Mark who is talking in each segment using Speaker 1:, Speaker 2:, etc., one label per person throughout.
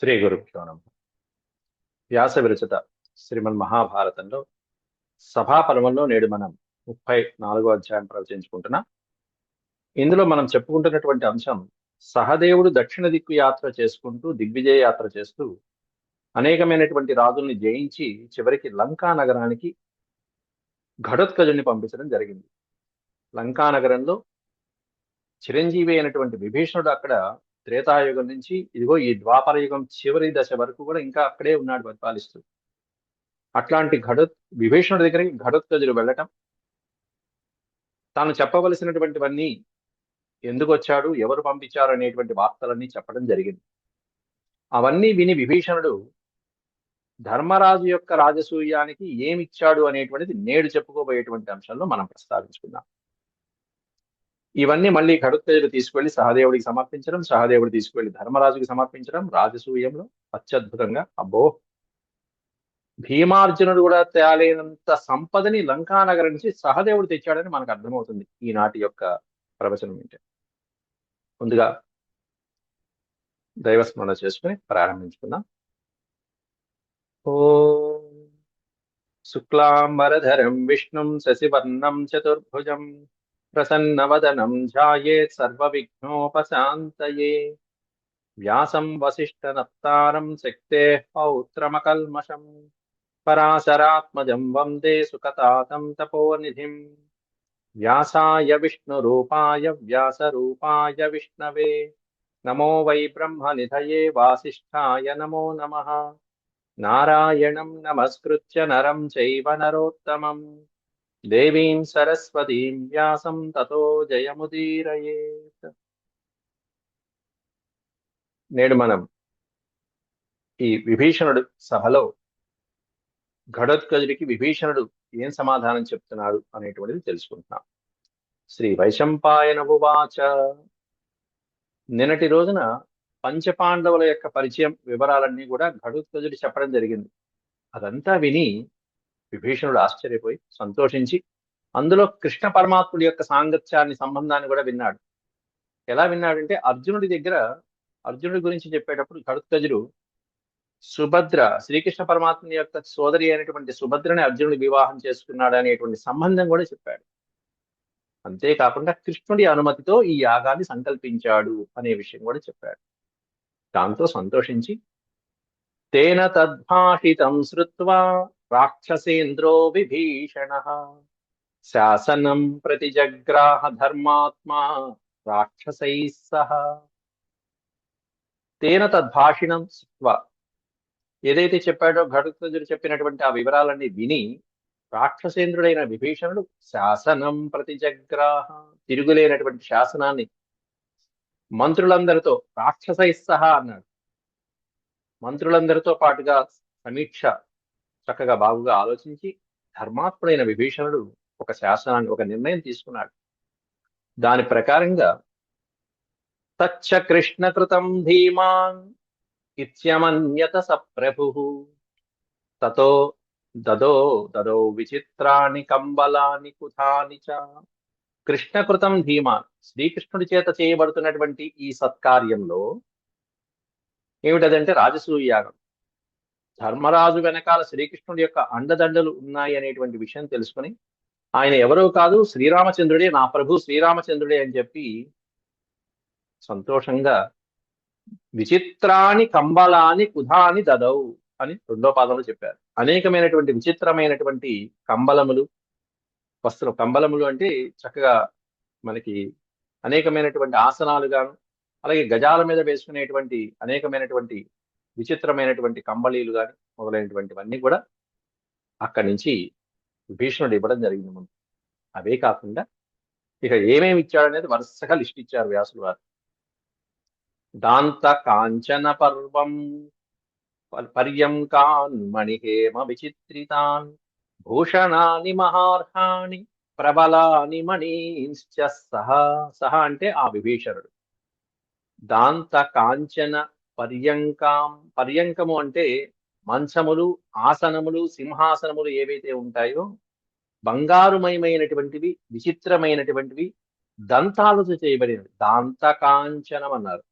Speaker 1: శ్రీ గురుభ్యో నమ. వ్యాస విరచిత శ్రీమన్ మహాభారతంలో సభాపర్వంలో నేడు మనం ముప్పై నాలుగో అధ్యాయం ప్రవచించుకుంటున్నాం. ఇందులో మనం చెప్పుకుంటున్నటువంటి అంశం సహదేవుడు దక్షిణ దిక్కు యాత్ర చేసుకుంటూ దిగ్విజయ యాత్ర చేస్తూ అనేకమైనటువంటి రాజుల్ని జయించి చివరికి లంకా నగరానికి ఘటోత్కజుని పంపించడం జరిగింది. లంకా నగరంలో చిరంజీవి అయినటువంటి విభీషణుడు అక్కడ త్రేతాయుగం నుంచి ఇదిగో ఈ ద్వాపర యుగం చివరి దశ వరకు కూడా ఇంకా అక్కడే ఉన్నాడు పరిపాలిస్తూ అట్లాంటి ఘటోత్ విభీషణుడి దగ్గరికి ఘటోత్కజుడు వెళ్ళటం తాను చెప్పవలసినటువంటివన్నీ ఎందుకు వచ్చాడు ఎవరు పంపించారు అనేటువంటి వార్తలన్నీ చెప్పడం జరిగింది. అవన్నీ విని విభీషణుడు ధర్మరాజు యొక్క రాజసూయానికి ఏమిచ్చాడు అనేటువంటిది నేడు చెప్పుకోబోయేటువంటి అంశంలో మనం ప్రస్తావించుకుందాం. ఇవన్నీ మళ్ళీ ఘటోత్కజుడు తీసుకువెళ్ళి సహదేవుడికి సమర్పించడం సహదేవుడు తీసుకువెళ్ళి ధర్మరాజుకి సమర్పించడం రాజసూయంలో అత్యద్భుతంగా. అబ్బో! భీమార్జునుడు కూడా తేలేనంత సంపదని లంకానగర నుంచి సహదేవుడు తెచ్చాడని మనకు అర్థమవుతుంది ఈనాటి యొక్క ప్రవచనం ఏంటి ముందుగా దైవస్మరణ చేసుకుని ప్రారంభించుకుందాం. ఓ శుక్లాంబరధరం విష్ణుం శశివర్ణం చతుర్భుజం ప్రసన్నవదనం ధ్యాయేత్ సర్వవిఘ్నోపశాంతయే వ్యాసం వసిష్ఠనప్తారం శక్తే పౌత్రమకల్మషం పరాశరాత్మజం వందే సుకతాతం తపోనిధిం వ్యాసాయ విష్ణురూపాయ వ్యాసరూపాయ విష్ణవే నమో వై బ్రహ్మనిధయే వాసిష్ఠాయ నమో నమః నారాయణం నమస్కృత్య నరం చైవ నరోత్తమం దేవీం సరస్వతీం వ్యాసం తతో జయముదీరయేత్ నేడు మనం ఈ విభీషణుడు సభలో ఘటోత్కజుడికి విభీషణుడు ఏం సమాధానం చెప్తున్నాడు అనేటువంటిది తెలుసుకుంటున్నాం. శ్రీ వైశంపాయన ఉవాచ నిన్నటి రోజున పంచపాండవుల యొక్క పరిచయం వివరాలన్నీ కూడా ఘటోత్కజుడు చెప్పడం జరిగింది. అదంతా విని విభీషణుడు ఆశ్చర్యపోయి సంతోషించి అందులో కృష్ణ పరమాత్ముడి యొక్క సాంగత్యాన్ని సంబంధాన్ని కూడా విన్నాడు. ఎలా విన్నాడంటే అర్జునుడి దగ్గర అర్జునుడి గురించి చెప్పేటప్పుడు ఘటోత్కజుడు సుభద్ర శ్రీకృష్ణ పరమాత్ముని యొక్క సోదరి అయినటువంటి సుభద్రని అర్జునుడి వివాహం చేసుకున్నాడు అనేటువంటి సంబంధం కూడా చెప్పాడు. అంతేకాకుండా కృష్ణుడి అనుమతితో ఈ యాగాన్ని సంకల్పించాడు అనే విషయం కూడా చెప్పాడు. దాంతో సంతోషించి తేన తద్భాషితం శ్రుత్వా రాక్షసేంద్రో విభీషణ శాసనం ప్రతి జగ్రాహ ధర్మాత్మా రాక్షసై సహ తేన తద్భాషిణం స్వ ఏదైతే చెప్పాడో ఘటోత్కజుడు చెప్పినటువంటి ఆ వివరాలన్నీ విని రాక్షసేంద్రుడైన విభీషణుడు శాసనం ప్రతి జగ్రాహ తిరుగులేనటువంటి శాసనాన్ని మంత్రులందరితో రాక్షసై సహా అన్నాడు. మంత్రులందరితో పాటుగా సమీక్ష చక్కగా బాగుగా ఆలోచించి ధర్మాత్ముడైన విభీషణుడు ఒక శాసనాన్ని ఒక నిర్ణయం తీసుకున్నాడు. దాని ప్రకారంగా తచ్చ కృష్ణకృతం ధీమాన్ ఇత్యమన్యత సప్రభు తతో దదో దదో విచిత్రాని కంబలాని కుథాని చ కృష్ణకృతం ధీమాన్ శ్రీకృష్ణుడి చేత చేయబడుతున్నటువంటి ఈ సత్కార్యంలో ఏమిటదంటే రాజసూయాగం ధర్మరాజు వెనకాల శ్రీకృష్ణుడి యొక్క అండదండలు ఉన్నాయి అనేటువంటి విషయం తెలుసుకుని ఆయన ఎవరో కాదు శ్రీరామచంద్రుడే నా ప్రభు శ్రీరామచంద్రుడే అని చెప్పి సంతోషంగా విచిత్రాని కంబలాని కుధాని దదవు అని రెండో పాదంలో చెప్పారు. అనేకమైనటువంటి విచిత్రమైనటువంటి కంబలములు వస్త్రం కంబలములు అంటే చక్కగా మనకి అనేకమైనటువంటి ఆసనాలు గాను అలాగే గజాల మీద వేసుకునేటువంటి అనేకమైనటువంటి విచిత్రమైనటువంటి కంబళీలు కానీ మొదలైనటువంటివన్నీ కూడా అక్కడి నుంచి భీష్ముడు ఇవ్వడం జరిగింది ముందు. అవే కాకుండా ఇక ఏమేమి ఇచ్చాడనేది వరుసగా లిస్ట్ ఇచ్చారు వ్యాసులు వారు. దాంత కాంచన పర్వం పర్యంకాన్ మణిహేమ విచిత్రితాన్ భూషణాని మహార్హాని ప్రబలాని మణీశ్చ సహ సహ అంటే ఆ విభీషణుడు. దాంత కాంచన పర్యంకాం పర్యంకము అంటే మంచములు ఆసనములు సింహాసనములు ఏవైతే ఉంటాయో బంగారుమయమైనటువంటివి విచిత్రమైనటువంటివి దంతాలతో చేయబడినవి. దాంత కాంచనం అన్నారు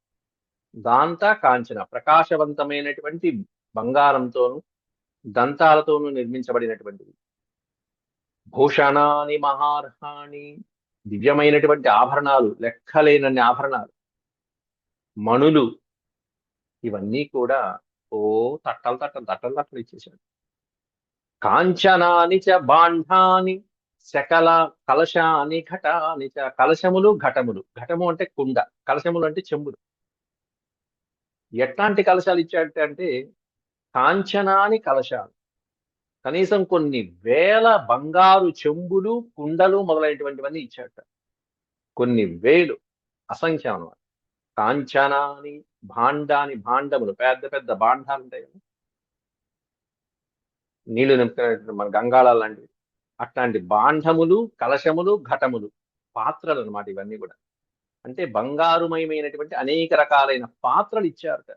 Speaker 1: దాంత కాంచన ప్రకాశవంతమైనటువంటి బంగారంతోను దంతాలతోనూ నిర్మించబడినటువంటివి. భూషణాని మహార్హాణి దివ్యమైనటువంటి ఆభరణాలు లెక్కలేనన్ని ఆభరణాలు. మణులు ఇవన్నీ కూడా ఓ తట్టలు తట్టలు తట్టలు తట్టలు ఇచ్చేశాడు. కాంచనాని చ బాంఢాని శకల కలశాని ఘటాని చ కలశములు ఘటములు. ఘటము అంటే కుండ కలశములు అంటే చెంబులు ఎట్లాంటి కలశాలు ఇచ్చాడంటే అంటే కాంచనాని కలశాలు. కనీసం కొన్ని వేల బంగారు చెంబులు కుండలు మొదలైనటువంటివన్నీ ఇచ్చాట కొన్ని వేలు అసంఖ్యం అనమాట కాంచనాని భాండాని భాండములు పెద్ద పెద్ద భాండాలు ఉంటాయి కదా? నీళ్ళు నింపుకునేటువంటి మన గంగాళ లాంటివి. అట్లాంటి బాండములు కలశములు ఘటములు పాత్రలు అనమాట ఇవన్నీ కూడా. అంటే బంగారుమయమైనటువంటి అనేక రకాలైన పాత్రలు ఇచ్చారట.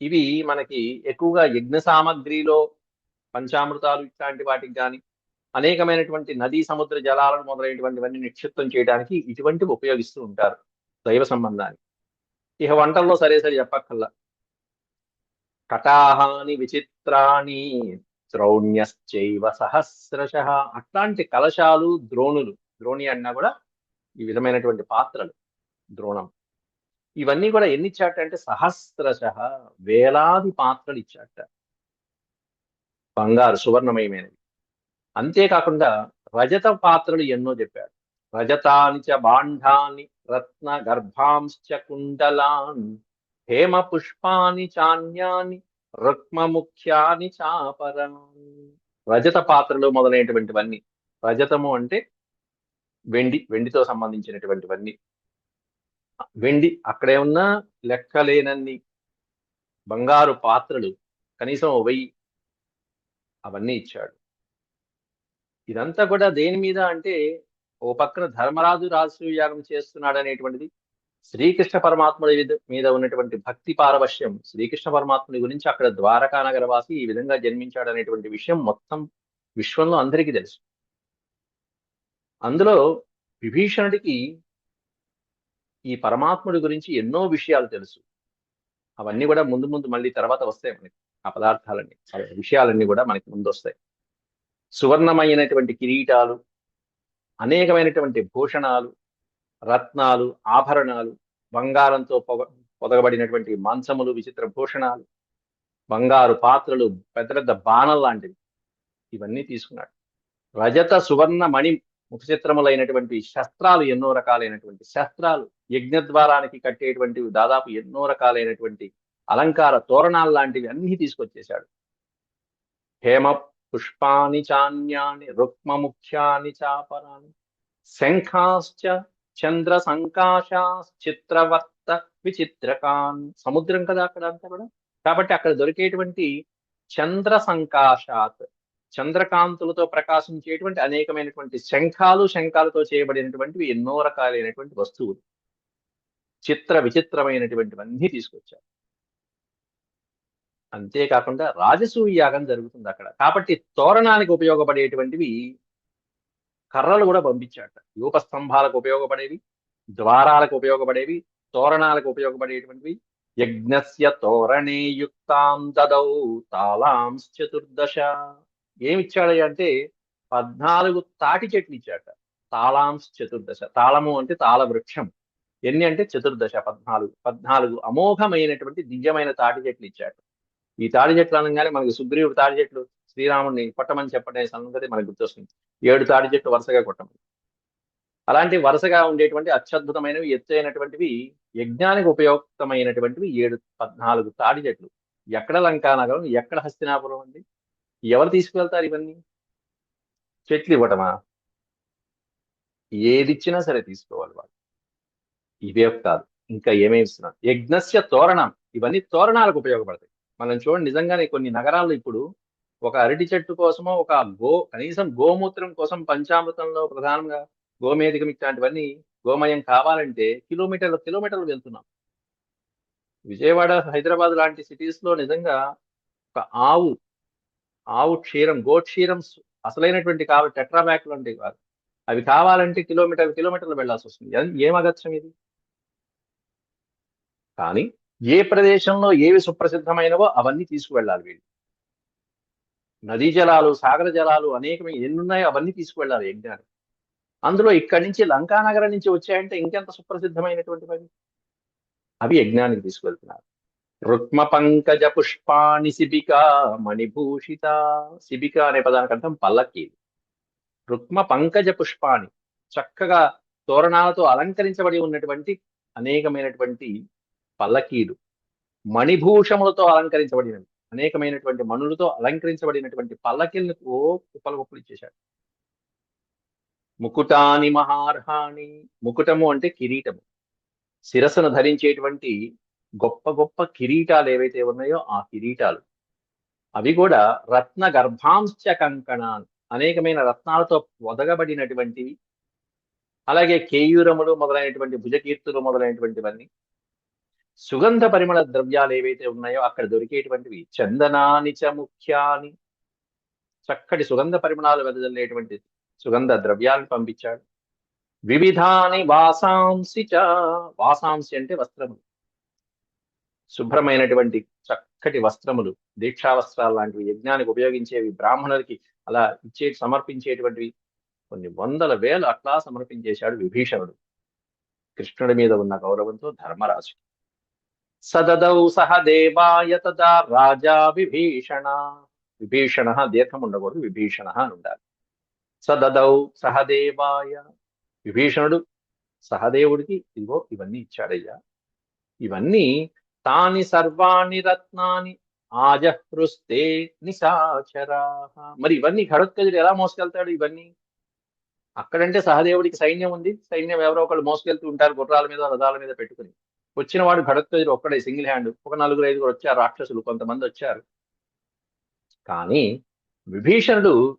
Speaker 1: ఇవి మనకి ఎక్కువగా యజ్ఞ సామగ్రిలో పంచామృతాలు ఇట్లాంటి వాటికి కానీ అనేకమైనటువంటి నదీ సముద్ర జలాలను మొదలైనటువంటివన్నీ నిక్షిప్తం చేయడానికి ఇటువంటివి ఉపయోగిస్తూ ఉంటారు దైవ సంబంధాన్ని ఇక వంటల్లో సరే సరే చెప్పక్కల్లా కటాహాని విచిత్రాణి ద్రౌణ్యశ్చైవ సహస్రశ అట్లాంటి కలశాలు ద్రోణులు ద్రోణి అన్నా కూడా ఈ విధమైనటువంటి పాత్రలు ద్రోణం. ఇవన్నీ కూడా ఎన్ని ఇచ్చాట అంటే సహస్రశ వేలాది పాత్రలు ఇచ్చాట బంగారు సువర్ణమయమైనవి. అంతేకాకుండా రజత పాత్రలు ఎన్నో చెప్పాడు రజతాని చ బాండాని రత్న గర్భాంశ కుండలాన్ హేమ పుష్పాని చాన్యాని రుక్మముఖ్యాని చాపరాని రజత పాత్రలు మొదలైనటువంటివన్నీ. రజతము అంటే వెండి వెండితో సంబంధించినటువంటివన్నీ. వెండి అక్కడే ఉన్న లెక్కలేనన్ని బంగారు పాత్రలు కనీసం వెయ్యి అవన్నీ ఇచ్చాడు. ఇదంతా కూడా దేని మీద అంటే ఓ పక్కన ధర్మరాజు రాజసూయాగం చేస్తున్నాడు అనేటువంటిది శ్రీకృష్ణ పరమాత్ముడి మీద- ఉన్నటువంటి భక్తి పారవశ్యం. శ్రీకృష్ణ పరమాత్ముడి గురించి అక్కడ ద్వారకా నగరవాసి ఈ విధంగా జన్మించాడు అనేటువంటి విషయం మొత్తం విశ్వంలో అందరికీ తెలుసు. అందులో విభీషణుడికి ఈ పరమాత్ముడి గురించి ఎన్నో విషయాలు తెలుసు. అవన్నీ కూడా ముందు ముందు మళ్ళీ తర్వాత వస్తాయి మనకి. ఆ పదార్థాలన్నీ విషయాలన్నీ కూడా మనకి ముందు వస్తాయి. సువర్ణమైనటువంటి కిరీటాలు అనేకమైనటువంటి భూషణాలు రత్నాలు ఆభరణాలు బంగారంతో పొగ పొదగబడినటువంటి మంచములు విచిత్ర భూషణాలు బంగారు పాత్రలు పెద్ద పెద్ద బాణం లాంటివి. ఇవన్నీ తీసుకున్నాడు. రజత సువర్ణ మణి ముఖచిత్రములైనటువంటి శస్త్రాలు ఎన్నో రకాలైనటువంటి శస్త్రాలు యజ్ఞద్వారానికి కట్టేటువంటివి దాదాపు ఎన్నో రకాలైనటువంటి అలంకార తోరణాలు లాంటివి అన్ని తీసుకొచ్చేశాడు. హేమ పుష్పాని చాన్యాని రుక్మ ముఖ్యాని చాపరాని శంఖాశ్చ చంద్ర సంకాశాశ్చిత్రవర్త విచిత్రకాన్ సముద్రం కదా అక్కడ అంతా కూడా? కాబట్టి అక్కడ దొరికేటువంటి చంద్ర సంకాశాత్ చంద్రకాంతులతో ప్రకాశించేటువంటి అనేకమైనటువంటి శంఖాలు శంఖాలతో చేయబడినటువంటివి ఎన్నో రకాలైనటువంటి వస్తువులు. చిత్ర విచిత్రమైనటువంటివన్నీ తీసుకొచ్చారు. అంతేకాకుండా రాజసూయ యాగం జరుగుతుంది అక్కడ. కాబట్టి తోరణానికి ఉపయోగపడేటువంటివి కర్రలు కూడా పంపించాట యూపస్తంభాలకు ఉపయోగపడేవి ద్వారాలకు ఉపయోగపడేవి తోరణాలకు ఉపయోగపడేటువంటివి. యజ్ఞస్య తోరణే యుక్తాం దదౌ తాళాం చతుర్దశ. ఏమిచ్చాడు అంటే పద్నాలుగు తాటి చెట్లు ఇచ్చాట తాళాంశ చతుర్దశ. తాళము అంటే తాళ వృక్షం ఎన్ని అంటే చతుర్దశ పద్నాలుగు. పద్నాలుగు అమోఘమైనటువంటి దివ్యమైన తాటి చెట్లు ఇచ్చాట ఈ తాడి చెట్లు అనగానే మనకి సుగ్రీవుడు తాడి చెట్లు శ్రీరాముడిని కొట్టమని చెప్పడే సంగతి మనకు గుర్తొస్తుంది. ఏడు తాడి చెట్లు వరుసగా కొట్టమని అలాంటి వరుసగా ఉండేటువంటి అత్యద్భుతమైనవి ఎత్తైనటువంటివి యజ్ఞానికి ఉపయుక్తమైనటువంటివి ఏడు పద్నాలుగు తాడి చెట్లు. ఎక్కడ లంకానగరం ఎక్కడ హస్తినాపురం అండి? ఎవరు తీసుకువెళ్తారు ఇవన్నీ? చెట్లు ఇవ్వటమా? ఏదిచ్చినా సరే తీసుకోవాలి వాళ్ళు. ఇవే కాదు ఇంకా ఏమేమి ఇస్తున్నారు? యజ్ఞస్య తోరణం. ఇవన్నీ తోరణాలకు ఉపయోగపడతాయి. మనం చూడండి నిజంగానే కొన్ని నగరాల్లో ఇప్పుడు ఒక అరటి చెట్టు కోసమో ఒక గో కనీసం గోమూత్రం కోసం పంచామృతంలో ప్రధానంగా గోమేధికం ఇట్లాంటివన్నీ గోమయం కావాలంటే కిలోమీటర్లు కిలోమీటర్లు వెళ్తున్నాం. విజయవాడ హైదరాబాద్ లాంటి సిటీస్లో నిజంగా ఒక ఆవు ఆవు క్షీరం గో క్షీరం అసలైనటువంటి కావాలి టెట్రాబ్యాక్లు అంటే కాదు. అవి కావాలంటే కిలోమీటర్ కిలోమీటర్లు వెళ్ళాల్సి వస్తుంది. ఏం అగత్యం ఇది? కానీ ఏ ప్రదేశంలో ఏవి సుప్రసిద్ధమైనవో అవన్నీ తీసుకువెళ్ళాలి వీళ్ళు. నదీ జలాలు సాగర జలాలు అనేకమైన ఎన్నున్నాయో అవన్నీ తీసుకువెళ్ళాలి యజ్ఞాలు అందులో ఇక్కడి నుంచి లంకానగరం నుంచి వచ్చాయంటే ఇంకెంత సుప్రసిద్ధమైనటువంటివి అవి యజ్ఞానికి తీసుకువెళ్తున్నారు. రుక్మ పంకజ పుష్పాణి శిబిక మణిభూషిత. శిబిక అనే పదానికి అర్థం పల్లకి. రుక్మ పంకజ పుష్పాణి చక్కగా తోరణాలతో అలంకరించబడి ఉన్నటువంటి అనేకమైనటువంటి పల్లకీలు. మణిభూషములతో అలంకరించబడినవి. అనేకమైనటువంటి మణులతో అలంకరించబడినటువంటి పల్లకీలను ఓ కుప్పలు కుప్పలు ఇచ్చేశాడు. ముకుటాని మహార్హాణి. ముకుటము అంటే కిరీటము. శిరస్సును ధరించేటువంటి గొప్ప గొప్ప కిరీటాలు ఏవైతే ఉన్నాయో ఆ కిరీటాలు. అవి కూడా రత్న గర్భాంశ కంకణాలు. అనేకమైన రత్నాలతో పొదగబడినటువంటివి అలాగే కేయూరములు మొదలైనటువంటి భుజకీర్తులు మొదలైనటువంటివన్నీ. సుగంధ పరిమళ ద్రవ్యాలు ఏవైతే ఉన్నాయో అక్కడ దొరికేటువంటివి చందనాని చ ముఖ్యాని చక్కటి సుగంధ పరిమళాలు వెదజల్లేటువంటి సుగంధ ద్రవ్యాలను పంపించాడు. వివిధాని వాసాంసి చ వాసాంసి అంటే వస్త్రములు. శుభ్రమైనటువంటి చక్కటి వస్త్రములు దీక్షా వస్త్రాలు లాంటివి యజ్ఞానికి ఉపయోగించేవి బ్రాహ్మణులకి అలా ఇచ్చే సమర్పించేటువంటివి. కొన్ని వందల వేలు అట్లా సమర్పించేశాడు విభీషణుడు. కృష్ణుడి మీద ఉన్న గౌరవంతో ధర్మరాజు సదదౌ సహ దేవాయ తదా రాజా విభీషణ. విభీషణ దీర్ఘం ఉండకూడదు విభీషణ అని ఉండాలి సదదౌ సహదేవాయ విభీషణుడు సహదేవుడికి ఇదిగో ఇవన్నీ ఇచ్చాడయ్యా. ఇవన్నీ తాని సర్వాణి రత్నాని ఆజహృస్తే నిశాచరా. మరి ఇవన్నీ ఘటోత్కజుడు ఎలా మోసుకెళ్తాడు ఇవన్నీ? అక్కడంటే సహదేవుడికి సైన్యం ఉంది సైన్యం ఎవరో ఒకళ్ళు మోసుకెళ్తూ ఉంటారు గుర్రాల మీద రథాల మీద పెట్టుకుని. వచ్చిన వాడు ఘటోత్కజుడు ఒక్కడే సింగిల్ హ్యాండ్ ఒక నలుగురు ఐదుగురు వచ్చారు రాక్షసులు కొంతమంది వచ్చారు. కానీ విభీషణుడు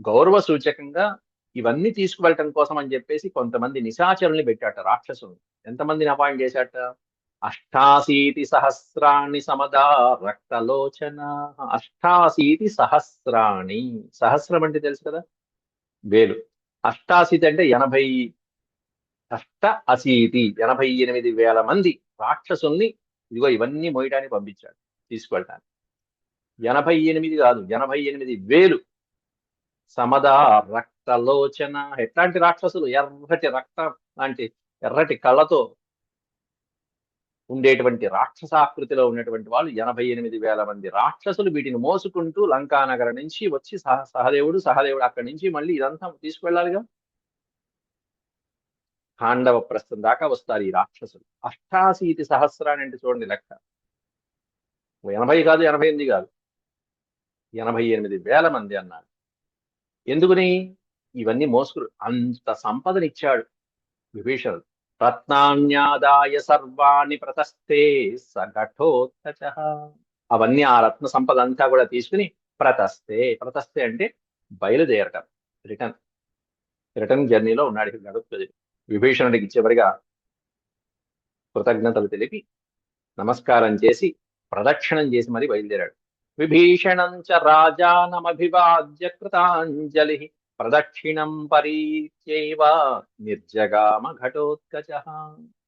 Speaker 1: గౌరవ సూచకంగా ఇవన్నీ తీసుకువెళ్ళటం కోసం అని చెప్పేసి కొంతమంది నిశాచరుల్ని పెట్టాట రాక్షసులు ఎంతమందిని అపాయింట్ చేశాట? అష్టాశీతి సహస్రాణి సమదా రక్తలోచన అష్టాశీతి సహస్రాణి. సహస్రం అంటే తెలుసు కదా? వేలు. అష్టాశీతి అంటే ఎనభై అష్ట అశీతి ఎనభై ఎనిమిది వేల మంది రాక్షసుల్ని ఇదిగో ఇవన్నీ మోయడానికి పంపించాడు. తీసుకువెళ్ళటానికి. ఎనభై ఎనిమిది కాదు ఎనభై ఎనిమిది వేలు. సమదా రక్తలోచన. ఎట్లాంటి రాక్షసులు? ఎర్రటి రక్త లాంటి ఎర్రటి కళ్ళతో ఉండేటువంటి రాక్షసాకృతిలో ఉన్నటువంటి వాళ్ళు ఎనభై ఎనిమిది వేల మంది రాక్షసులు వీటిని మోసుకుంటూ లంకానగరం నుంచి వచ్చి సహ సహదేవుడు సహదేవుడు అక్కడి నుంచి మళ్ళీ ఇదంతా తీసుకువెళ్ళాలిగా? పాండవ ప్రస్థం దాకా వస్తారు ఈ రాక్షసులు. అష్టాశీతి సహస్రాన్ని చూడండి లెక్క. ఎనభై కాదు ఎనభై ఎనిమిది కాదు. ఎనభై ఎనిమిది వేల మంది అన్నాడు ఎందుకుని? ఇవన్నీ మోసుకురు. అంత సంపదనిచ్చాడు విభీషణుడు. రత్నాన్యాదాయ సర్వాణి ప్రతస్తే సఘటోత్తచ. అవన్నీ ఆ రత్న సంపద అంతా కూడా తీసుకుని ప్రతస్తే ప్రతస్తే అంటే బయలుదేరటం. రిటర్న్. రిటర్న్ జర్నీలో ఉన్నాడు. గడుపు విభీషణుడికి చివరిగా కృతజ్ఞతలు తెలిపి నమస్కారం చేసి ప్రదక్షిణం చేసి మరి బయలుదేరాడు. విభీషణం చ రాజానమభివాద్య కృతాంజలి ప్రదక్షిణం పరీత్యైవ నిర్జగామ ఘటోత్కచ.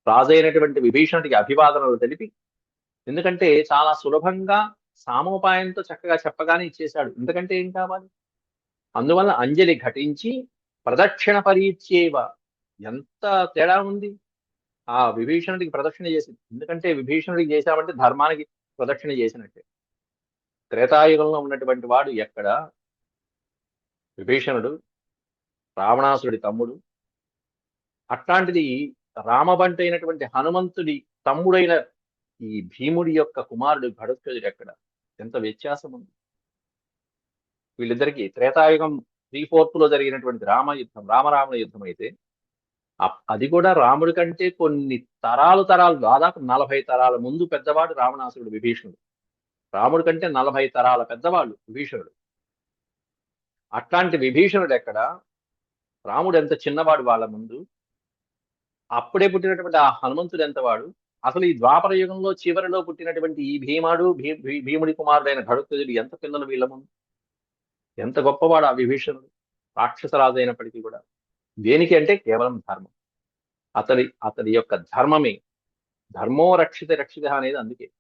Speaker 1: రాజైనటువంటి విభీషణుడికి అభివాదనలు తెలిపి ఎందుకంటే చాలా సులభంగా సామోపాయంతో చక్కగా చెప్పగానే ఇచ్చేశాడు. ఎందుకంటే ఏం కావాలి? అందువల్ల అంజలి ఘటించి ప్రదక్షిణ పరీత్యేవ ఎంత తేడా ఉంది? ఆ విభీషణుడికి ప్రదక్షిణ చేసింది. ఎందుకంటే విభీషణుడికి చేశామంటే ధర్మానికి ప్రదక్షిణ చేసినట్టే. త్రేతాయుగంలో ఉన్నటువంటి వాడు ఎక్కడ? విభీషణుడు రావణాసుడి తమ్ముడు. అట్లాంటిది రామబంట అయినటువంటి హనుమంతుడి తమ్ముడైన ఈ భీముడి యొక్క కుమారుడు భరత్కజుడు ఎక్కడ? ఎంత వ్యత్యాసం ఉంది? వీళ్ళిద్దరికీ త్రేతాయుగం త్రీ ఫోర్త్లో జరిగినటువంటి రామ యుద్ధం రామరావణ యుద్ధం అయితే అది కూడా రాముడి కంటే కొన్ని తరాలు తరాలు దాదాపు నలభై తరాల ముందు పెద్దవాడు రావణాసురుడు విభీషణుడు. రాముడి కంటే నలభై తరాల పెద్దవాళ్ళు విభీషణుడు. అట్లాంటి విభీషణుడు ఎక్కడ? రాముడు ఎంత చిన్నవాడు వాళ్ళ ముందు? అప్పుడే పుట్టినటువంటి ఆ హనుమంతుడు ఎంతవాడు? అసలు ఈ ద్వాపర యుగంలో చివరిలో పుట్టినటువంటి ఈ భీమాడు భీముడి కుమారుడైన ఘడుత్కజుడు ఎంత పిల్లలు వీళ్ళ ముందు? ఎంత గొప్పవాడు ఆ విభీషణుడు? రాక్షసరాజు అయినప్పటికీ కూడా. దేనికి అంటే కేవలం ధర్మం. అతడి అతడి యొక్క ధర్మమే ధర్మో రక్షిత రక్షిత అనేది అందుకే.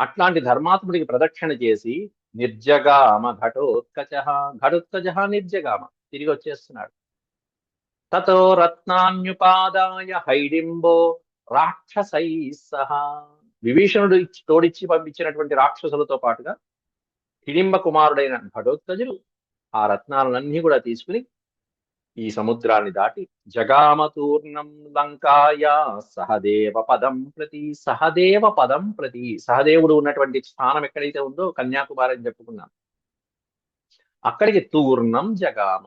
Speaker 1: అట్లాంటి ధర్మాత్ముడికి ప్రదక్షిణ చేసి నిర్జగామ ఘటోత్కచ ఘటోత్కచ నిర్జగామ తిరిగి వచ్చేస్తున్నాడు. తతో రత్నాన్యుపాదాయ హైడింబో రాక్షసై సహా. విభీషణుడు ఇచ్చి తోడిచ్చి పంపించినటువంటి రాక్షసులతో పాటుగా హిడింబ కుమారుడైన ఘటోత్కజుడు ఆ రత్నాలన్నీ కూడా తీసుకుని ఈ సముద్రాన్ని దాటి జగామతూర్ణం లంకాయ సహదేవ పదం ప్రతి సహదేవ పదం ప్రతి సహదేవుడు ఉన్నటువంటి స్థానం ఎక్కడైతే ఉందో కన్యాకుమారి అని చెప్పుకున్నాను. అక్కడికి తూర్ణం జగామ.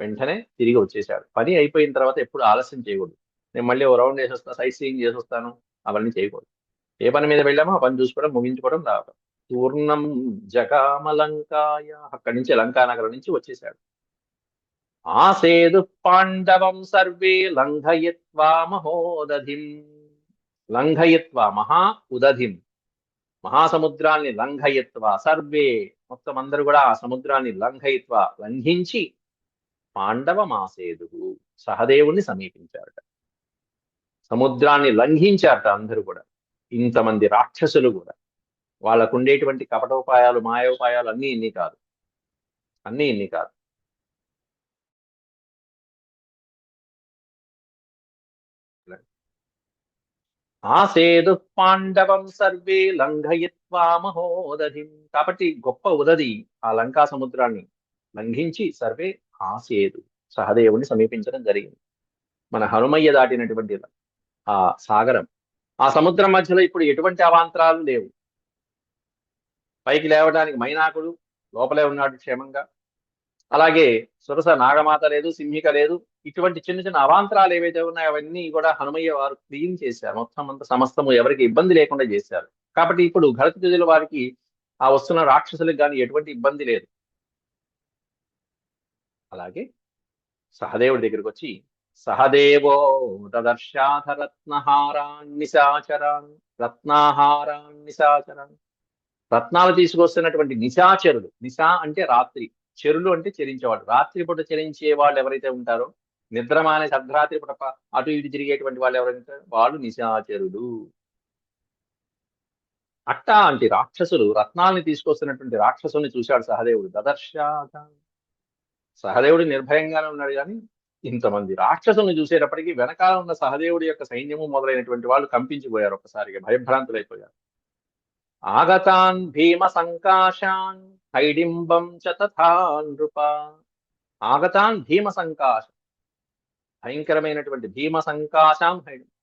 Speaker 1: వెంటనే తిరిగి వచ్చేసాడు పని అయిపోయిన తర్వాత ఎప్పుడు ఆలస్యం చేయకూడదు. నేను మళ్ళీ ఓ రౌండ్ వేసి సైట్ సీయింగ్ చేసి వస్తాను అవన్నీ చేయకూడదు. ఏ పని మీద వెళ్ళామో ఆ పని చూసుకోవడం ముగించుకోవడం రావడం. తూర్ణం జగామలంకాయ అక్కడి నుంచి లంకానగరం నుంచి వచ్చేసాడు ఆసేదు పాండవం సర్వే లంఘయత్వా మహోదధిం. లంఘయత్వా మహా ఉదధిం. మహాసముద్రాన్ని లంఘయిత్వా సర్వే. మొత్తం అందరూ కూడా ఆ సముద్రాన్ని లంఘయిత్వా లంఘించి పాండవమాసేదు సహదేవుణ్ణి సమీపించారట. సముద్రాన్ని లంఘించారట అందరూ కూడా. ఇంతమంది రాక్షసులు కూడా. వాళ్ళకు ఉండేటువంటి కపటోపాయాలు మాయోపాయాలు అన్నీ ఇన్ని కాదు. అన్నీ ఇన్ని కాదు. ఆసేదు పాండవం సర్వే లంఘయిత్వా మహోదధిం. కాబట్టి గొప్ప ఉదది ఆ లంకా సముద్రాన్ని లంఘించి సర్వే ఆసేదు. సహదేవుని సమీపించడం జరిగింది. మన హనుమయ్య దాటినటువంటి ఆ సాగరం. ఆ సముద్రం మధ్యలో ఇప్పుడు ఎటువంటి అవాంతరాలు లేవు. పైకి లేవడానికి మైనాకుడు లోపలే ఉన్నాడు క్షేమంగా. అలాగే సురస నాగమాత లేదు సింహిక లేదు ఇటువంటి చిన్న చిన్న అవాంతరాలు ఏవైతే ఉన్నాయో అవన్నీ కూడా హనుమయ్య వారు క్లీన్ చేశారు. మొత్తం అంత సమస్తము ఎవరికి ఇబ్బంది లేకుండా చేశారు. కాబట్టి ఇప్పుడు ఘటతుజుల వారికి ఆ వస్తున్న రాక్షసులకు కానీ ఎటువంటి ఇబ్బంది లేదు. అలాగే సహదేవుడి దగ్గరికి వచ్చి సహదేవో దదర్శాథ రత్నహారాన్ నిశాచరాన్ రత్నాహారాన్ నిశాచరాన్ రత్నాలు తీసుకొస్తున్నటువంటి నిశాచరుడు నిశా అంటే రాత్రి. చెరులు అంటే చెరించేవాడు రాత్రి పూట చెరించే వాళ్ళు ఎవరైతే ఉంటారో నిద్రమానే అర్ధరాత్రి పూట అటు ఇటు తిరిగేటువంటి వాళ్ళు ఎవరైతే వాళ్ళు నిశాచరుడు అట్ట అంటే రాక్షసులు రత్నాల్ని తీసుకొస్తున్నటువంటి రాక్షసుని చూశాడు సహదేవుడు. దదర్శాథ సహదేవుడు నిర్భయంగానే ఉన్నాడు కానీ ఇంతమంది రాక్షసుని చూసేటప్పటికీ వెనకాల ఉన్న సహదేవుడి యొక్క సైన్యము మొదలైనటువంటి వాళ్ళు కంపించిపోయారు ఒక్కసారిగా భయభ్రాంతులైపోయారు. ఆగతాన్ భీమ సంకాశాన్ హైడింబం చ తథా నృప ఆగతాన్ భీమ సంకాశం భయంకరమైనటువంటి భీమ సంకాశం హైడింబం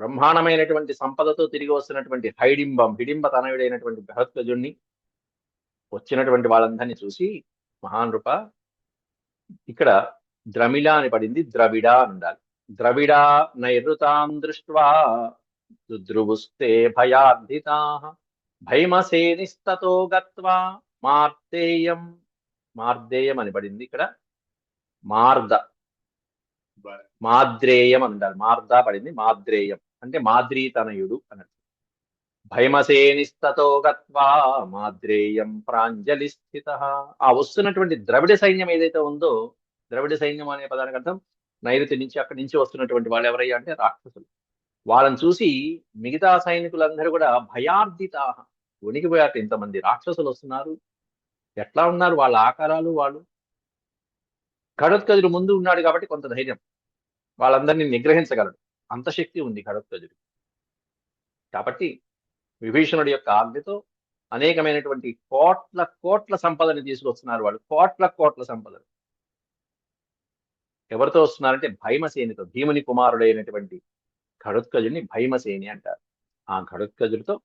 Speaker 1: బ్రహ్మాండమైనటువంటి సంపదతో తిరిగి వస్తున్నటువంటి హైడింబం హిడింబ తనయుడైనటువంటి బృహత్కజుణ్ణి వచ్చినటువంటి వాళ్ళందరినీ చూసి మహానృప ఇక్కడ ద్రమిళ అని పడింది ద్రవిడ అని ఉండాలి. ద్రవిడ నైరుతాం దృష్ట్వా దుద్రువుస్తే భయార్ధితా భైమసేనిస్తతో గత్వా మార్దేయం మార్దేయం అని పడింది ఇక్కడ. మార్ద మాద్రేయం అని ఉండాలి. మార్ద పడింది. మాద్రేయం. అంటే మాద్రీతనయుడు అన్నట్టు భైమసేనిస్తతో గత్వా మాద్రేయం ప్రాంజలి స్థిత. ఆ వస్తున్నటువంటి ద్రవిడ సైన్యం ఏదైతే ఉందో ద్రవిడ సైన్యం అనే పదానికి అర్థం నైరుతి నుంచి అక్కడి నుంచి వస్తున్నటువంటి వాళ్ళు ఎవరయ్యా అంటే రాక్షసులు. వాళ్ళని చూసి మిగతా సైనికులందరూ కూడా భయార్థిత వణికిపోయారు ఇంతమంది రాక్షసులు వస్తున్నారు. ఎట్లా ఉన్నారు వాళ్ళ ఆకారాలు వాళ్ళు? ఖడోత్కజుడు ముందు ఉన్నాడు కాబట్టి కొంత ధైర్యం. వాళ్ళందరినీ నిగ్రహించగలడు. అంత శక్తి ఉంది ఖడోత్కజుడు కాబట్టి విభీషణుడి యొక్క ఆజ్ఞతో అనేకమైనటువంటి కోట్ల కోట్ల సంపదని తీసుకొస్తున్నారు వాళ్ళు. కోట్ల కోట్ల సంపద ఎవరితో వస్తున్నారంటే భైమసేనితో భీముని కుమారుడైనటువంటి ఘడోత్కజుని భైమసేని అంటారు. ఆ ఘడోత్కజుడితో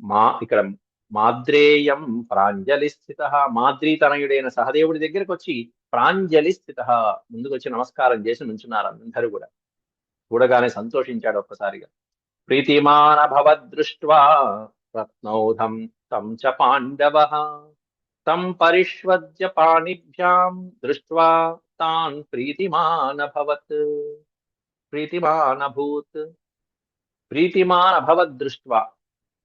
Speaker 1: మా ఇక్కడ మాద్రేయం ప్రాంజలి స్థిత. మాద్రీ తనయుడైన సహదేవుడి దగ్గరకు వచ్చి ప్రాంజలి స్థిత. ముందుకు వచ్చి నమస్కారం చేసి నుంచున్నారు అందరూ కూడా. చూడగానే సంతోషించాడు ఒక్కసారిగా. ప్రీతిమాన భవద్దృష్ట్వా రత్నౌధం తం చ పాండవ. తం పరిష్వజ్య పాణిభ్యాం దృష్ట్వా తాన్ ప్రీతిమానభవత్ ప్రీతిమానభూత్. ప్రీతిమానభవత్ దృష్ట్వా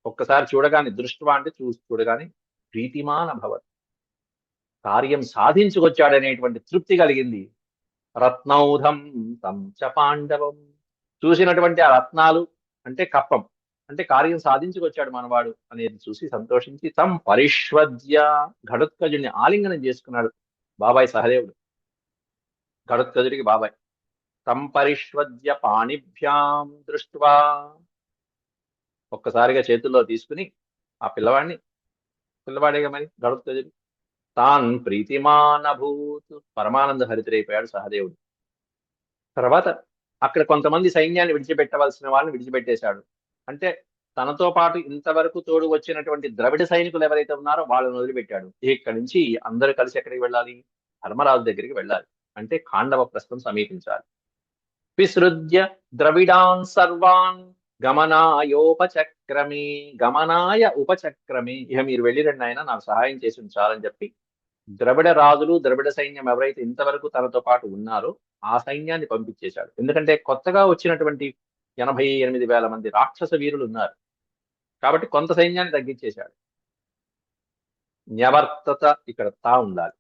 Speaker 1: ఒక్కసారి చూడగానే దృష్ట్వా అంటే చూ చూడగానే ప్రీతిమానభవత్. కార్యం సాధించుకొచ్చాడనేటువంటి తృప్తి కలిగింది. రత్నౌధం తం చ పాండవం. చూసినటువంటి ఆ రత్నాలు అంటే కప్పం. అంటే కార్యం సాధించుకొచ్చాడు మనవాడు అనేది చూసి సంతోషించి తం పరిష్వద్య ఘటోత్కజుడిని ఆలింగనం చేసుకున్నాడు బాబాయ్ సహదేవుడు. ఘటోత్కజుడికి బాబాయ్. తం పరిష్వద్య పాణిభ్యాం దృష్ట్వా. ఒక్కసారిగా చేతుల్లో తీసుకుని ఆ పిల్లవాడిని పిల్లవాడేగా మరి ఘటోత్కజుడు తాన్ ప్రీతిమానభూత్. పరమానంద హరితుడైపోయాడు సహదేవుడు. తర్వాత అక్కడ కొంతమంది సైన్యాన్ని విడిచిపెట్టవలసిన వాళ్ళని విడిచిపెట్టేశాడు. అంటే తనతో పాటు ఇంతవరకు తోడు వచ్చినటువంటి ద్రవిడ సైనికులు ఎవరైతే ఉన్నారో వాళ్ళని వదిలిపెట్టాడు. ఇక్కడి నుంచి అందరూ కలిసి ఎక్కడికి వెళ్ళాలి? ధర్మరాజు దగ్గరికి వెళ్ళాలి. అంటే ఖాండవ ప్రస్తుతం సమీపించాలి. విసృజ్య ద్రవిడాన్ సర్వాన్. గమనాయోపచక్రమే గమనాయ ఉపచక్రమే. ఇక మీరు వెళ్ళిరండి ఆయన నాకు సహాయం చేసి ఉంచాలని చెప్పి. ద్రవిడ రాజులు ద్రవిడ సైన్యం ఎవరైతే ఇంతవరకు తనతో పాటు ఉన్నారో ఆ సైన్యాన్ని పంపించేశాడు. ఎందుకంటే కొత్తగా వచ్చినటువంటి ఎనభై ఎనిమిది వేల మంది రాక్షస వీరులు ఉన్నారు. కాబట్టి కొంత సైన్యాన్ని తగ్గించేశాడు. న్యవర్తత ఇక్కడ తా ఉండాలి.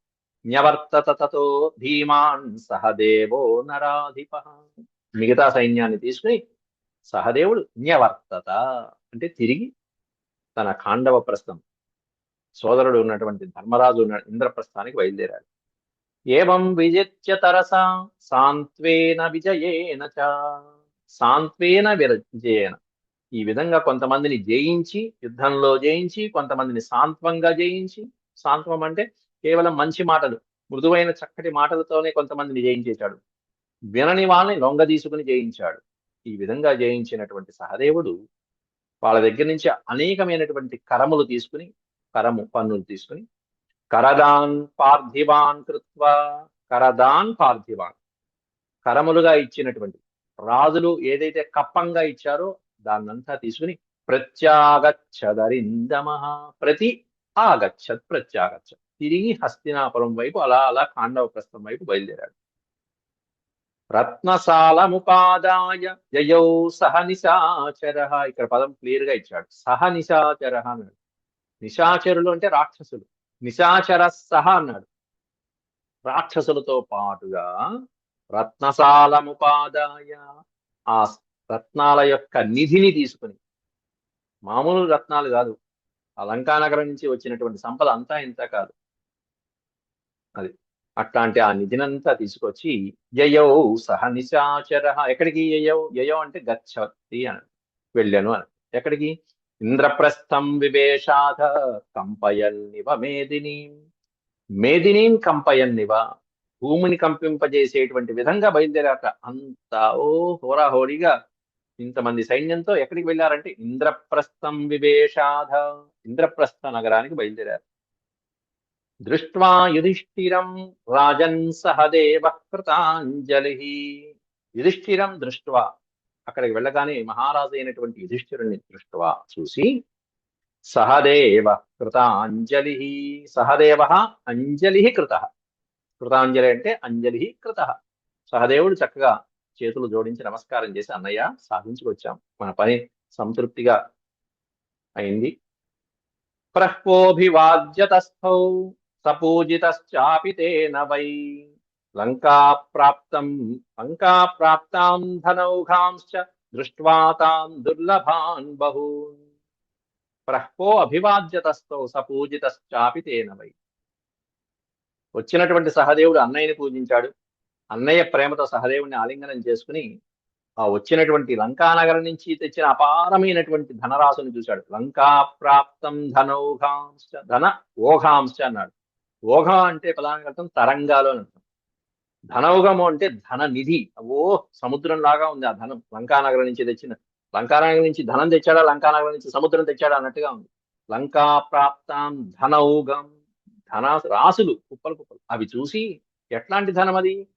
Speaker 1: న్యవర్తత తతో ధీమాన్ సహదేవో నరాధిప మిగతా సైన్యాన్ని తీసుకుని సహదేవుడు న్యవర్తత అంటే తిరిగి తన కాండవ ప్రస్థం సోదరుడు ఉన్నటువంటి ధర్మరాజు ఉన్న ఇంద్రప్రస్థానికి బయలుదేరాడు. ఏవం విజిత్య తరసా సాంత్వేన విజయేన చ సాంత్వేన విజయేన ఈ విధంగా కొంతమందిని జయించి యుద్ధంలో జయించి కొంతమందిని సాంత్వంగా జయించి సాంత్వం అంటే కేవలం మంచి మాటలు మృదువైన చక్కటి మాటలతోనే కొంతమందిని జయించేశాడు. వినని వాళ్ళని లొంగ తీసుకుని జయించాడు. ఈ విధంగా జయించినటువంటి సహదేవుడు వాళ్ళ దగ్గర నుంచి అనేకమైనటువంటి కరములు తీసుకుని కరము పన్నులు తీసుకుని కరదాన్ పార్థివాన్ కృత్వా కరదాన్ పార్థివాన్ కరములుగా ఇచ్చినటువంటి రాజులు ఏదైతే కప్పంగా ఇచ్చారో దాన్నంతా తీసుకుని ప్రత్యాగచ్చదరిందమ ప్రతి ఆగచ్చత్ ప్రత్యాగచ్చత్. తిరిగి హస్తినాపురం వైపు అలా అలా కాండవ ప్రస్థం వైపు బయలుదేరాడు. రత్నసాలముపాదాయ యయౌ సహ నిశాచర. ఇక్కడ పదం క్లియర్గా ఇచ్చాడు. సహ నిశాచర అన్నాడు. నిశాచరులు అంటే రాక్షసులు. నిశాచర సహ అన్నాడు. రాక్షసులతో పాటుగా రత్నసాలముపాదాయ ఆ రత్నాల యొక్క నిధిని తీసుకుని మామూలు రత్నాలు కాదు ఆ లంకానగరం నుంచి వచ్చినటువంటి సంపద అంతా ఇంత కాదు. అది. అట్లాంటి ఆ నిధినంతా తీసుకొచ్చి యయౌ సహ నిశాచర. ఎక్కడికి యయౌ? యయౌ అంటే గచ్చతి అని వెళ్ళాను అని. ఎక్కడికి? ఇంద్రప్రస్థం వివేషాధ కంపయన్నివ మేదిని. మేదినీం కంపయన్నివ. భూమిని కంపింపజేసేటువంటి విధంగా బయలుదేరాక అంతా ఓ హోరాహోరీగా ఇంతమంది సైన్యంతో ఎక్కడికి వెళ్ళారంటే ఇంద్రప్రస్థం వివేషాధ ఇంద్రప్రస్థ నగరానికి బయలుదేరారు. దృష్ట్వా యుధిష్ఠిరం రాజన్ సహదేవ కృతాంజలి. యుధిష్ఠిరం దృష్ట్వా. అక్కడికి వెళ్ళగానే మహారాజు అయినటువంటి యుధిష్ఠిరుణ్ణి దృష్ట్వా చూసి సహదేవ కృతాంజలి. సహదేవ అంజలి కృత. కృతాంజలి అంటే అంజలి కృత. సహదేవుడు చక్కగా చేతులు జోడించి నమస్కారం చేసి అన్నయ్య సాధించుకొచ్చాం. మన పని సంతృప్తిగా అయింది. ప్రహ్వోభివాద్యతస్థౌ. సపూజితాపి తేన వై. లంకా ప్రాప్తం లంకా ప్రాప్తాం ధనౌఘాంశ్చ దృష్ట్వా తాం దుర్లభాన్ బహూన్ ప్రహ్వో అభివాద్యతస్తో సపూజితాపి తేన వై. వచ్చినటువంటి సహదేవుడు అన్నయ్యని పూజించాడు. అన్నయ్య ప్రేమతో సహదేవుడిని ఆలింగనం చేసుకుని ఆ వచ్చినటువంటి లంకానగరం నుంచి తెచ్చిన అపారమైనటువంటి ధనరాశుని చూశాడు. లంకా ప్రాప్తం ధనౌఘాంశ ధన ఓఘాంశ అన్నాడు. ఓఘ అంటే ప్రధానంగా అర్థం తరంగాలు అని అర్థం. ధనౌఘము అంటే ధన నిధి ఓ సముద్రం లాగా ఉంది ఆ ధనం. లంకానగరం నుంచి తెచ్చిన లంకానగరం నుంచి ధనం తెచ్చాడా? లంకానగరం నుంచి సముద్రం తెచ్చాడా? అన్నట్టుగా ఉంది. లంకా ప్రాప్తాం ధనౌఘం ధన రాసులు కుప్పలు కుప్పలు. అవి చూసి ఎట్లాంటి ధనం అది?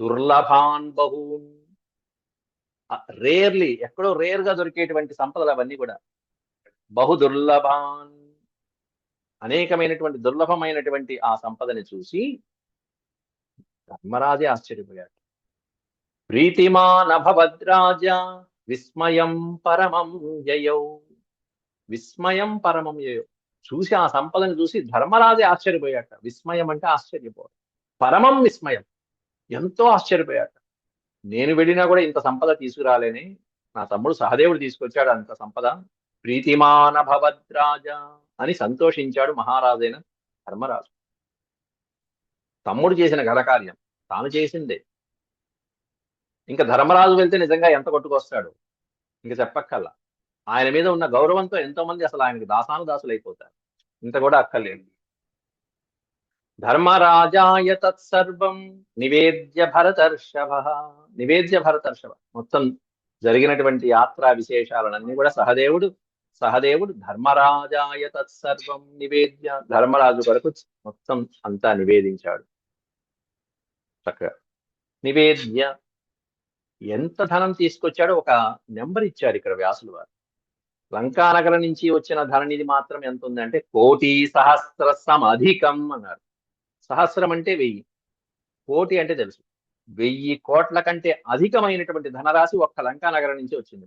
Speaker 1: దుర్లభాన్ బహూన్. రేర్లీ ఎక్కడో రేర్గా దొరికేటువంటి సంపదలు అవన్నీ కూడా. బహు దుర్లభాన్. అనేకమైనటువంటి దుర్లభమైనటువంటి ఆ సంపదని చూసి ధర్మరాజే ఆశ్చర్యపోయాడు. ప్రీతిమానభవద్రాజ విస్మయం పరమం యయో. విస్మయం పరమం యయౌ. చూసి ఆ సంపదని చూసి ధర్మరాజే ఆశ్చర్యపోయాట. విస్మయం అంటే ఆశ్చర్యపోవడం. పరమం విస్మయం. ఎంతో ఆశ్చర్యపోయాట. నేను వెళ్ళినా కూడా ఇంత సంపద తీసుకురాలేని. నా తమ్ముడు సహదేవుడు తీసుకొచ్చాడు అంత సంపద. ప్రీతిమాన భవద్రాజ అని సంతోషించాడు మహారాజైన ధర్మరాజు. తమ్ముడు చేసిన ఘనకార్యం తాను చేసిందే. ఇంకా ధర్మరాజు వెళ్తే నిజంగా ఎంత కొట్టుకొస్తాడు? ఇంకా చెప్పక్కల్లా ఆయన మీద ఉన్న గౌరవంతో ఎంతో మంది అసలు ఆయనకి దాసాను దాసులు అయిపోతారు ఇంత కూడా అక్కర్లేదు. ధర్మరాజాయ తత్సర్వం నివేద్య భరతర్షభ. నివేద్య భరతర్షభ. మొత్తం జరిగినటువంటి యాత్రా విశేషాలన్నీ కూడా సహదేవుడు సహదేవుడు ధర్మరాజాయ తత్సర్వం నివేద్య. ధర్మరాజు కొరకు మొత్తం అంతా నివేదించాడు. చక్కగా. నివేద్య ఎంత ధనం తీసుకొచ్చాడో ఒక నెంబర్ ఇచ్చారు ఇక్కడ వ్యాసులు వారు. లంకానగరం నుంచి వచ్చిన ధననిధి మాత్రం ఎంత ఉందంటే కోటి సహస్ర సమధికం అన్నారు. సహస్రం అంటే వెయ్యి. కోటి అంటే తెలుసు. వెయ్యి కోట్ల కంటే అధికమైనటువంటి ధనరాశి ఒక్క లంకానగరం నుంచి వచ్చింది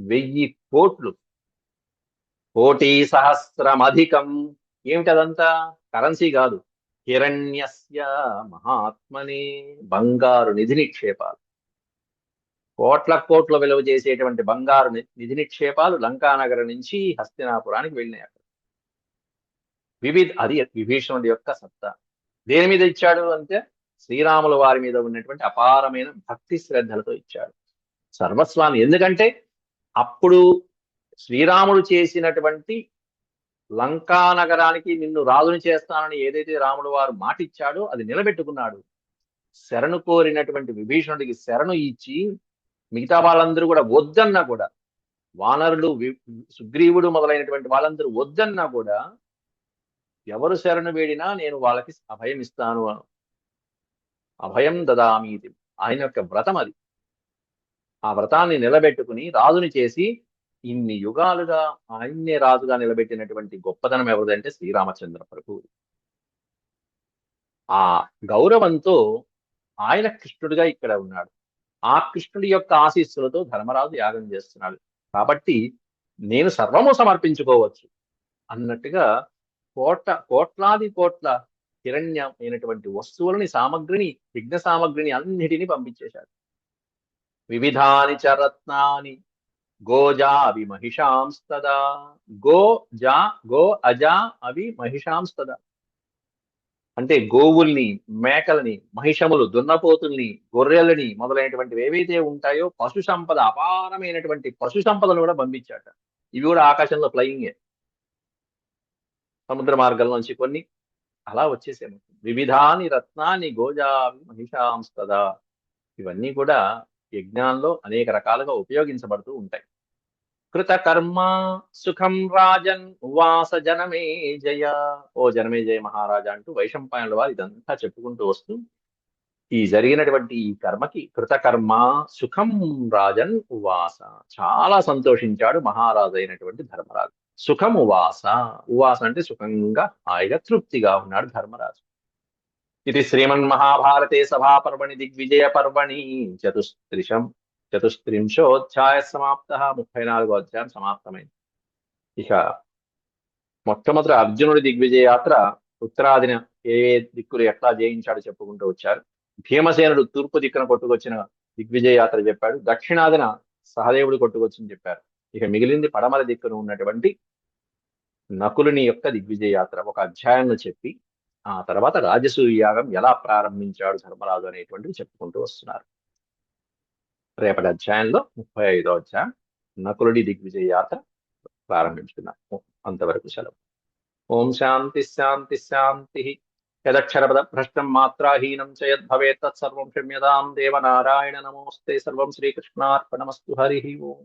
Speaker 1: వెయ్యి కోట్లు కోటి సహస్రం అధికం ఏమిటి అదంతా కరెన్సీ కాదు. హిరణ్యస్య మహాత్మనే బంగారు నిధి నిక్షేపాలు. కోట్ల కోట్ల విలువ చేసేటువంటి బంగారు ని- నిధి నిక్షేపాలు లంకానగరం నుంచి హస్తినాపురానికి వెళ్ళినాయి అక్కడ. వివిధ అది విభీషణుడి యొక్క సత్తా. దేని మీద ఇచ్చాడు అంటే శ్రీరాముల వారి మీద ఉన్నటువంటి అపారమైన భక్తి శ్రద్ధలతో ఇచ్చాడు. సర్వస్వాన్ని ఎందుకంటే అప్పుడు శ్రీరాముడు చేసినటువంటి లంకా నగరానికి నిన్ను రాజుని చేస్తానని ఏదైతే రాముడు వారు మాటిచ్చాడో అది నిలబెట్టుకున్నాడు. శరణు కోరినటువంటి విభీషణుడికి శరణు ఇచ్చి మిగతా వాళ్ళందరూ కూడా వద్దన్నా కూడా వానరులు వి- సుగ్రీవుడు మొదలైనటువంటి వాళ్ళందరూ వద్దన్నా కూడా ఎవరు శరణు వేడినా నేను వాళ్ళకి అభయం ఇస్తాను. అభయం దదామి ఇది ఆయన యొక్క వ్రతం అది. ఆ వ్రతాన్ని నిలబెట్టుకుని రాజుని చేసి ఇన్ని యుగాలుగా ఆయన్నే రాజుగా నిలబెట్టినటువంటి గొప్పదనం ఎవరిదంటే శ్రీరామచంద్ర ప్రభు. ఆ గౌరవంతో ఆయన కృష్ణుడిగా ఇక్కడ ఉన్నాడు. ఆ కృష్ణుడి యొక్క ఆశీస్సులతో ధర్మరాజు యాగం చేస్తున్నాడు. కాబట్టి నేను సర్వము సమర్పించుకోవచ్చు అన్నట్టుగా కోట కోట్లాది కోట్ల హిరణ్యమైనటువంటి వస్తువులని సామగ్రిని యజ్ఞ సామగ్రిని అన్నిటినీ పంపించేశాడు. వివిధాని చ రత్నాని గోజా అవి మహిషాంస్తదా గో జా గో అజా అవి మహిషాంస్తదా. అంటే గోవుల్ని మేకలని మహిషములు దున్నపోతుల్ని గొర్రెలని మొదలైనటువంటివి ఏవైతే ఉంటాయో పశు సంపద అపారమైనటువంటి పశు సంపదను కూడా పంపించాట. ఇవి కూడా ఆకాశంలో ఫ్లయింగే. సముద్ర మార్గంలోంచి కొన్ని అలా వచ్చేసాము. వివిధాని రత్నాన్ని గోజా మహిషాంస్తదా ఇవన్నీ కూడా యజ్ఞాల్లో అనేక రకాలుగా ఉపయోగించబడుతూ ఉంటాయి. కృతకర్మ సుఖం రాజన్ ఉవాస జనమే జయ. ఓ జనమే జయ మహారాజా అంటూ వైశంపాయనుల వారు ఇదంతా చెప్పుకుంటూ వస్తూ ఈ జరిగినటువంటి ఈ కర్మకి కృతకర్మ సుఖం రాజన్ ఉవాస. చాలా సంతోషించాడు మహారాజు అయినటువంటి ధర్మరాజు. సుఖం ఉవాస. ఉవాస అంటే సుఖంగా హాయిగా తృప్తిగా ఉన్నాడు ధర్మరాజు. ఇది శ్రీమన్ మహాభారతే సభాపర్వణి దిగ్విజయ పర్వణి చతుస్త్రిశం చతుస్త్రింశోధ్యాయ సమాప్త ముప్పై నాలుగో అధ్యాయం సమాప్తమైంది ఇక మొట్టమొదటి అర్జునుడి దిగ్విజయ యాత్ర ఉత్తరాదిన ఏ ఏ దిక్కులు ఎట్లా జయించాడో చెప్పుకుంటూ వచ్చారు. భీమసేనుడు తూర్పు దిక్కున కొట్టుకొచ్చిన దిగ్విజయ యాత్ర చెప్పాడు. దక్షిణాదిన సహదేవుడు కొట్టుకొచ్చింది చెప్పారు. ఇక మిగిలింది పడమర దిక్కును ఉన్నటువంటి నకులుని యొక్క దిగ్విజయ యాత్ర ఒక అధ్యాయంలో చెప్పి ఆ తర్వాత రాజసూయ యాగం ఎలా ప్రారంభించాడు ధర్మరాజు అనేటువంటివి చెప్పుకుంటూ వస్తున్నారు. రేపటి అధ్యాయంలో ముప్పై ఐదో అధ్యాయం నకులుడి దిగ్విజయ యాత్ర ప్రారంభించుకున్నాం అంతవరకు సెలవు. ఓం శాంతి శాంతి శాంతి. యదక్షరపద భ్రష్టం మాత్రాహీనం చ యద్భవేత్ తత్సర్వం క్షమ్యదాం దేవనారాయణ నమోస్తే. సర్వం శ్రీకృష్ణార్పణమస్తు. హరి ఓం.